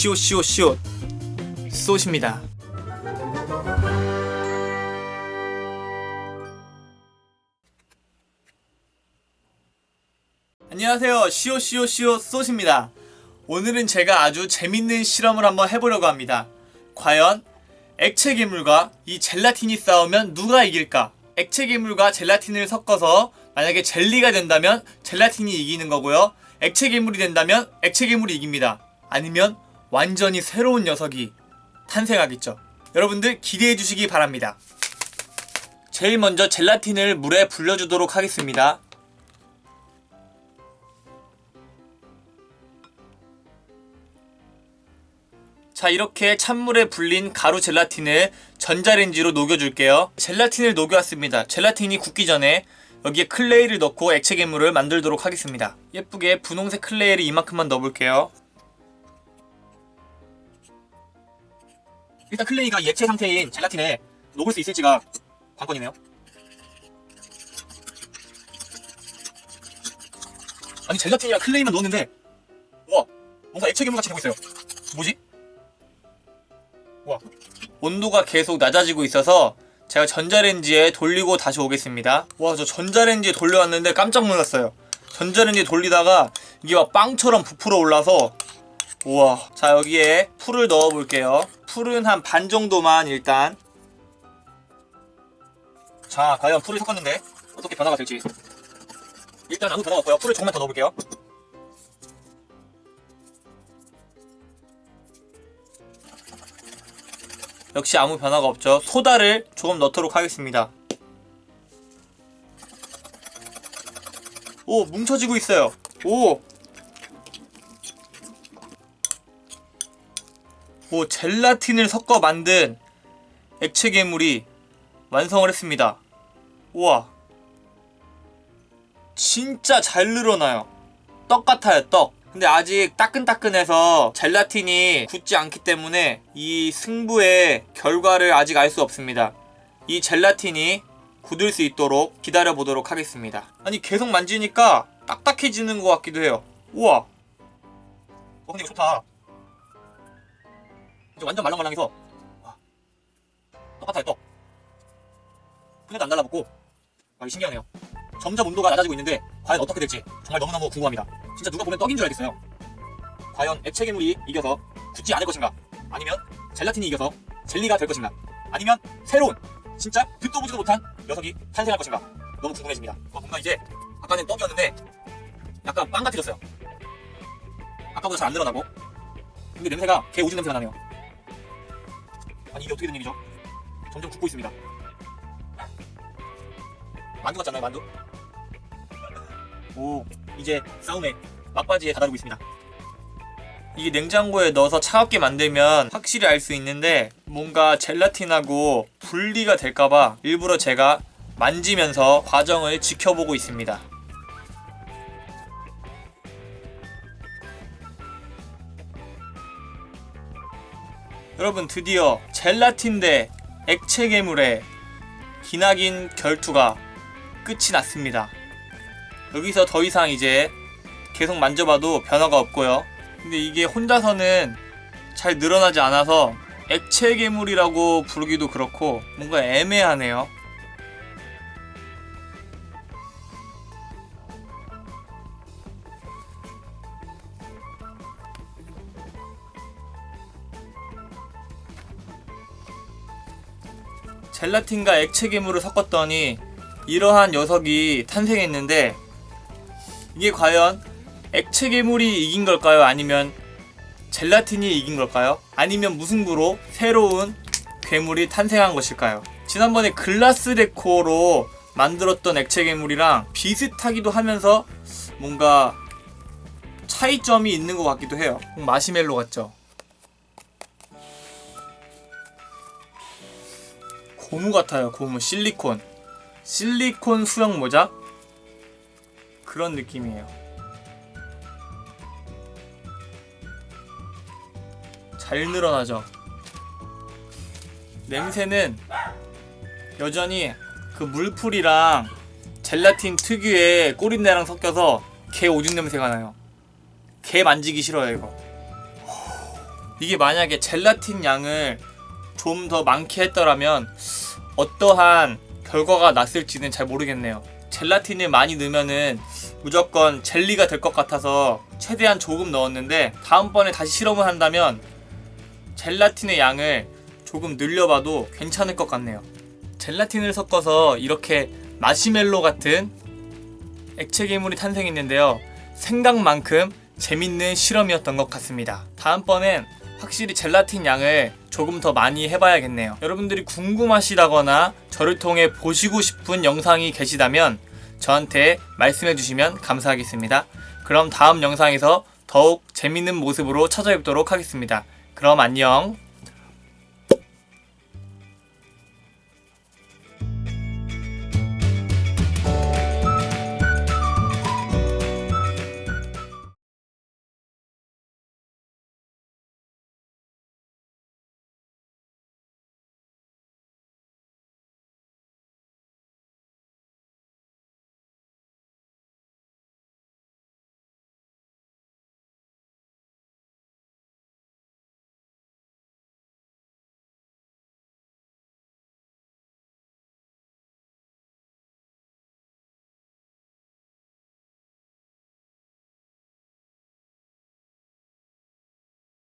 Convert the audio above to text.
시오 시오 시오 쏘십니다. 안녕하세요. 시오 시오 시오 쏘십니다. 오늘은 제가 아주 재밌는 실험을 한번 해보려고 합니다. 과연 액체 괴물과 이 젤라틴이 싸우면 누가 이길까? 액체 괴물과 젤라틴을 섞어서 만약에 젤리가 된다면 젤라틴이 이기는 거고요. 액체 괴물이 된다면 액체 괴물이 이깁니다. 아니면 완전히 새로운 녀석이 탄생하겠죠. 여러분들 기대해 주시기 바랍니다. 제일 먼저 젤라틴을 물에 불려주도록 하겠습니다. 자 이렇게 찬물에 불린 가루 젤라틴을 전자레인지로 녹여줄게요 젤라틴을 녹여왔습니다 젤라틴이 굳기 전에 여기에 클레이를 넣고 액체 괴물을 만들도록 하겠습니다 예쁘게 분홍색 클레이를 이만큼만 넣어볼게요 일단 클레이가 이 액체 상태인 젤라틴에 녹을 수 있을지가 관건이네요 아니 젤라틴이랑 클레이만 넣었는데 와 뭔가 액체 괴물 같이 되고 있어요 뭐지? 와. 온도가 계속 낮아지고 있어서 제가 전자레인지에 돌리고 다시 오겠습니다. 와, 저 전자레인지에 돌려왔는데 깜짝 놀랐어요. 전자레인지에 돌리다가 이게 막 빵처럼 부풀어 올라서 우와. 자, 여기에 풀을 넣어 볼게요. 풀은 한 반 정도만 일단. 자, 과연 풀을 섞었는데 어떻게 변화가 될지. 일단 아무 변화가 없고요. 풀을 조금만 더 넣어 볼게요. 역시 아무 변화가 없죠. 소다를 조금 넣도록 하겠습니다. 오, 뭉쳐지고 있어요. 오! 오, 젤라틴을 섞어 만든 액체 괴물이 완성을 했습니다. 우와. 진짜 잘 늘어나요. 떡 같아요, 떡. 근데 아직 따끈따끈해서 젤라틴이 굳지 않기 때문에 이 승부의 결과를 아직 알 수 없습니다. 이 젤라틴이 굳을 수 있도록 기다려 보도록 하겠습니다. 아니 계속 만지니까 딱딱해지는 것 같기도 해요. 우와. 어 근데 이거 좋다. 이제 완전 말랑말랑해서 와. 똑같아요 떡. 근데도 안 달라붙고 아, 신기하네요. 점점 온도가 낮아지고 있는데 과연 어떻게 될지 정말 너무너무 궁금합니다. 진짜 누가 보면 떡인 줄 알겠어요. 과연 액체 괴물이 이겨서 굳지 않을 것인가? 아니면 젤라틴이 이겨서 젤리가 될 것인가? 아니면 새로운 진짜 듣도 보지도 못한 녀석이 탄생할 것인가? 너무 궁금해집니다. 어, 뭔가 이제 아까는 떡이었는데 약간 빵 같아졌어요. 아까보다 잘 안 늘어나고 근데 냄새가 개 오줌 냄새가 나네요. 아니 이게 어떻게 된 일이죠? 점점 굳고 있습니다. 만두 같잖아요 만두. 오 이제 싸움에 막바지에 다다르고 있습니다. 이게 냉장고에 넣어서 차갑게 만들면 확실히 알 수 있는데 뭔가 젤라틴하고 분리가 될까봐 일부러 제가 만지면서 과정을 지켜보고 있습니다. 여러분 드디어 젤라틴 대 액체 괴물의 기나긴 결투가 끝이 났습니다. 여기서 더 이상 이제 계속 만져봐도 변화가 없고요. 근데 이게 혼자서는 잘 늘어나지 않아서 액체 괴물이라고 부르기도 그렇고 뭔가 애매하네요. 젤라틴과 액체 괴물을 섞었더니 이러한 녀석이 탄생했는데 이게 과연 액체 괴물이 이긴 걸까요? 아니면 젤라틴이 이긴 걸까요? 아니면 무승부로 새로운 괴물이 탄생한 것일까요? 지난번에 글라스 데코로 만들었던 액체 괴물이랑 비슷하기도 하면서 뭔가 차이점이 있는 것 같기도 해요. 마시멜로 같죠? 고무 같아요, 고무. 실리콘. 실리콘 수영 모자? 그런 느낌이에요. 잘 늘어나죠? 냄새는 여전히 그 물풀이랑 젤라틴 특유의 꼬린내랑 섞여서 개 오줌 냄새가 나요. 개 만지기 싫어요, 이거. 이게 만약에 젤라틴 양을 좀 더 많게 했더라면 어떠한 결과가 났을지는 잘 모르겠네요. 젤라틴을 많이 넣으면은 무조건 젤리가 될 것 같아서 최대한 조금 넣었는데 다음번에 다시 실험을 한다면 젤라틴의 양을 조금 늘려봐도 괜찮을 것 같네요. 젤라틴을 섞어서 이렇게 마시멜로 같은 액체 괴물이 탄생했는데요. 생각만큼 재밌는 실험이었던 것 같습니다. 다음번엔 확실히 젤라틴 양을 조금 더 많이 해봐야겠네요. 여러분들이 궁금하시다거나 저를 통해 보시고 싶은 영상이 계시다면 저한테 말씀해 주시면 감사하겠습니다. 그럼 다음 영상에서 더욱 재밌는 모습으로 찾아뵙도록 하겠습니다. 그럼 안녕.